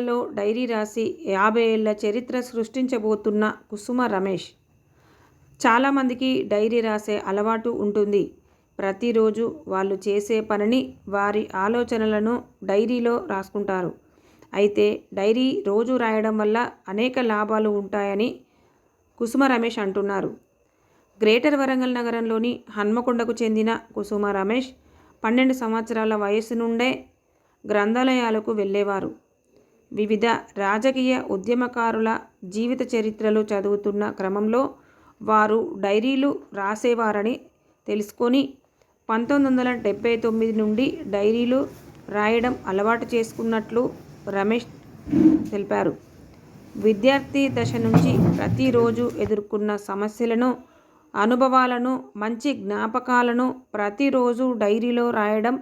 ఏళ్ళలో డైరీ రాసి యాభై ఏళ్ళ చరిత్ర సృష్టించబోతున్న కుసుమ రమేష్. చాలామందికి డైరీ రాసే అలవాటు ఉంటుంది. ప్రతిరోజు వాళ్ళు చేసే పనిని వారి ఆలోచనలను డైరీలో రాసుకుంటారు. అయితే డైరీ రోజు రాయడం వల్ల అనేక లాభాలు ఉంటాయని కుసుమ రమేష్ అంటున్నారు. గ్రేటర్ వరంగల్ నగరంలోని హన్మకొండకు చెందిన కుసుమ రమేష్ పన్నెండు సంవత్సరాల వయసు నుండే గ్రంథాలయాలకు వెళ్ళేవారు. వివిధ రాజకీయ ఉద్యమకారుల జీవిత చరిత్రలు చదువుతున్న క్రమంలో వారు డైరీలు రాసేవారని తెలుసుకొని పంతొమ్మిది వందల డెబ్బై తొమ్మిది నుండి డైరీలు రాయడం అలవాటు చేసుకున్నట్లు రమేష్ తెలిపారు. విద్యార్థి దశ నుంచి ప్రతిరోజు ఎదుర్కొన్న సమస్యలను అనుభవాలను మంచి జ్ఞాపకాలను ప్రతిరోజు డైరీలో రాయడం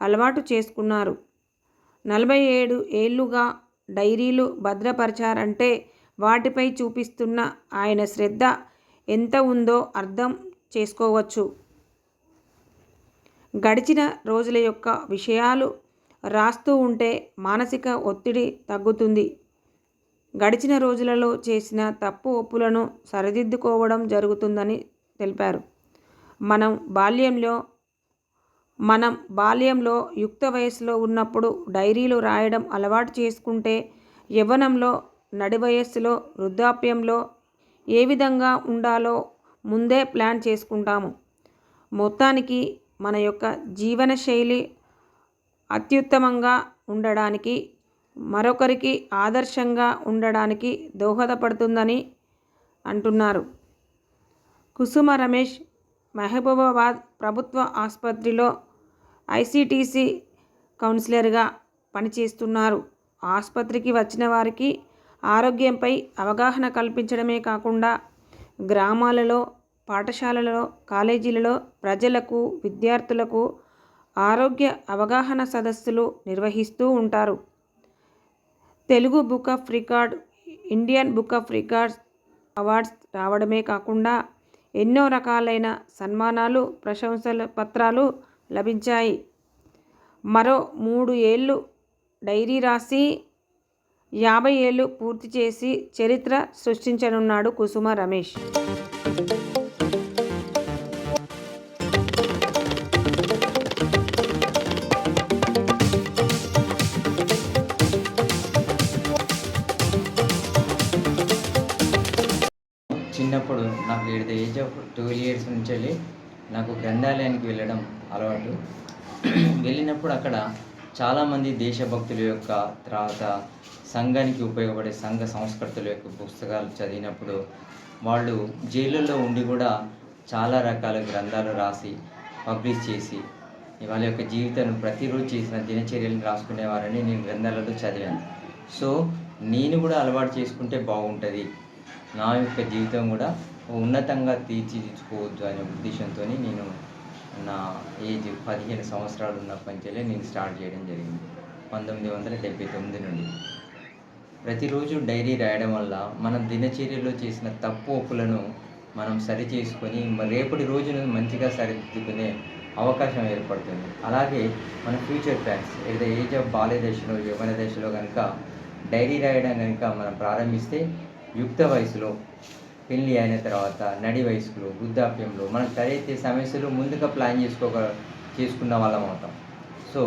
అలవాటు చేసుకున్నారు. నలభై ఏడు ఏళ్ళుగా డైరీలు భద్రపరచారంటే వాటిపై చూపిస్తున్న ఆయన శ్రద్ధ ఎంత ఉందో అర్థం చేసుకోవచ్చు. గడిచిన రోజుల యొక్క విషయాలు రాస్తూ ఉంటే మానసిక ఒత్తిడి తగ్గుతుంది. గడిచిన రోజులలో చేసిన తప్పు ఒప్పులను సరిదిద్దుకోవడం జరుగుతుందని తెలిపారు. మనం బాల్యంలో మనం బాల్యంలో యుక్త వయసులో ఉన్నప్పుడు డైరీలు రాయడం అలవాటు చేసుకుంటే యవ్వనంలో నడి వయస్సులో వృద్ధాప్యంలో ఏ విధంగా ఉండాలో ముందే ప్లాన్ చేసుకుంటాము. మొత్తానికి మన యొక్క జీవన శైలి అత్యుత్తమంగా ఉండడానికి మరొకరికి ఆదర్శంగా ఉండడానికి దోహదపడుతుందని అంటున్నారు. కుసుమ రమేష్ మహబూబాబాద్ ప్రభుత్వ ఆసుపత్రిలో ఐసీటీసీ కౌన్సిలర్గా పనిచేస్తున్నారు. ఆసుపత్రికి వచ్చిన వారికి ఆరోగ్యంపై అవగాహన కల్పించడమే కాకుండా గ్రామాలలో పాఠశాలలలో కాలేజీలలో ప్రజలకు విద్యార్థులకు ఆరోగ్య అవగాహన సదస్సులు నిర్వహిస్తూ ఉంటారు. Telugu book of record Indian book of records awards రావడమే కాకుండా ఎన్నో రకాలైన సన్మానాలు ప్రశంసల పత్రాలు లభించాయి. మరో మూడు ఏళ్ళు డైరీ రాసి యాభై ఏళ్ళు పూర్తి చేసి చరిత్ర సృష్టించనున్నాడు కుసుమ రమేష్. చిన్నప్పుడు నాకు ఏడు ఏజ్ ఆఫ్ ట్వెల్వ్ ఇయర్స్ నుంచి వెళ్ళి నాకు గ్రంథాలయానికి వెళ్ళడం అలవాటు. వెళ్ళినప్పుడు అక్కడ చాలామంది దేశభక్తుల యొక్క తర్వాత సంఘానికి ఉపయోగపడే సంఘ సంస్కృతుల యొక్క పుస్తకాలు చదివినప్పుడు వాళ్ళు జైళ్ళల్లో ఉండి కూడా చాలా రకాల గ్రంథాలు రాసి పబ్లిష్ చేసి వాళ్ళ యొక్క జీవితాన్ని ప్రతిరోజు చేసిన దినచర్యలను రాసుకునేవారని నేను గ్రంథాలలో చదివాను. సో నేను కూడా అలవాటు చేసుకుంటే బాగుంటుంది. నా యొక్క జీవితం కూడా ఉన్నతంగా తీర్చిదిద్దుకోవద్దు అనే ఉద్దేశంతో నేను నా ఏజ్ పదిహేను సంవత్సరాలు ఉన్నప్పటి నుంచే నేను స్టార్ట్ చేయడం జరిగింది. పంతొమ్మిది వందల డెబ్బై తొమ్మిది నుండి. ప్రతిరోజు డైరీ రాయడం వల్ల మనం దినచర్యలో చేసిన తప్పు ఒప్పులను మనం సరి చేసుకొని రేపటి రోజును మంచిగా సరిదిద్దుకునే అవకాశం ఏర్పడుతుంది. అలాగే మన ఫ్యూచర్ ప్లాన్స్ ఏదో ఏజ్ ఆఫ్ బాల్య దశలో యవ్వన దశలో కనుక డైరీ రాయడం కనుక మనం ప్రారంభిస్తే యుక్త వయసులో పెళ్ళి అయిన తర్వాత నడి వయసులో వృద్ధాప్యంలో మనం తలెత్తే సమస్యలు ముందుగా ప్లాన్ చేసుకోగ చేసుకున్న వాళ్ళం అవుతాం. సో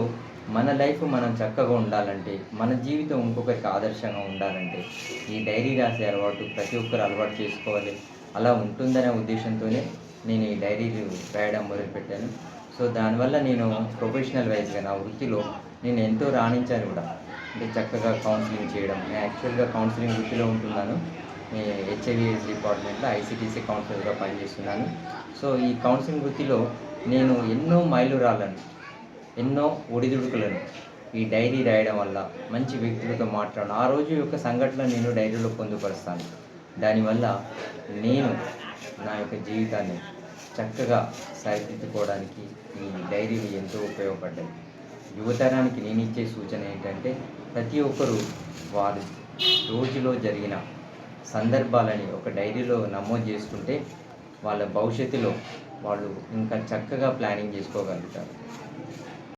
మన లైఫ్ మనం చక్కగా ఉండాలంటే మన జీవితం ఇంకొకరికి ఆదర్శంగా ఉండాలంటే ఈ డైరీ రాసే అలవాటు ప్రతి ఒక్కరు అలవాటు చేసుకోవాలి. అలా ఉంటుందనే ఉద్దేశంతోనే నేను ఈ డైరీలు రాయడం మొదలుపెట్టాను. సో దానివల్ల నేను ప్రొఫెషనల్ వైజ్గా నా వృత్తిలో నేను ఎంతో రాణించాను కూడా. అంటే చక్కగా కౌన్సిలింగ్ చేయడం నేను యాక్చువల్గా కౌన్సిలింగ్ వృత్తిలో ఉంటున్నాను. హెచ్ఐవిఎస్ డిపార్ట్మెంట్లో ఐసిటీసీ కౌన్సిలర్గా పనిచేస్తున్నాను. సో ఈ కౌన్సిలింగ్ వృత్తిలో నేను ఎన్నో మైలురాళ్ళను ఎన్నో ఒడిదుడుకులను ఈ డైరీ రాయడం వల్ల మంచి వ్యక్తులతో మాట్లాడడం ఆ రోజు యొక్క సంఘటన నేను డైరీలో పొందుపరుస్తాను. దానివల్ల నేను నా యొక్క జీవితాన్ని చక్కగా సరిదిద్దుకోవడానికి ఈ డైరీలు ఎంతో ఉపయోగపడ్డాయి. యువతరానికి నేను ఇచ్చే సూచన ఏంటంటే ప్రతి ఒక్కరూ వారి రోజులో జరిగిన సందర్భాలని ఒక డైరీలో నమోదు చేసుకుంటే వాళ్ళ భవిష్యత్తులో వాళ్ళు ఇంకా చక్కగా ప్లానింగ్ చేసుకోగలుగుతారు.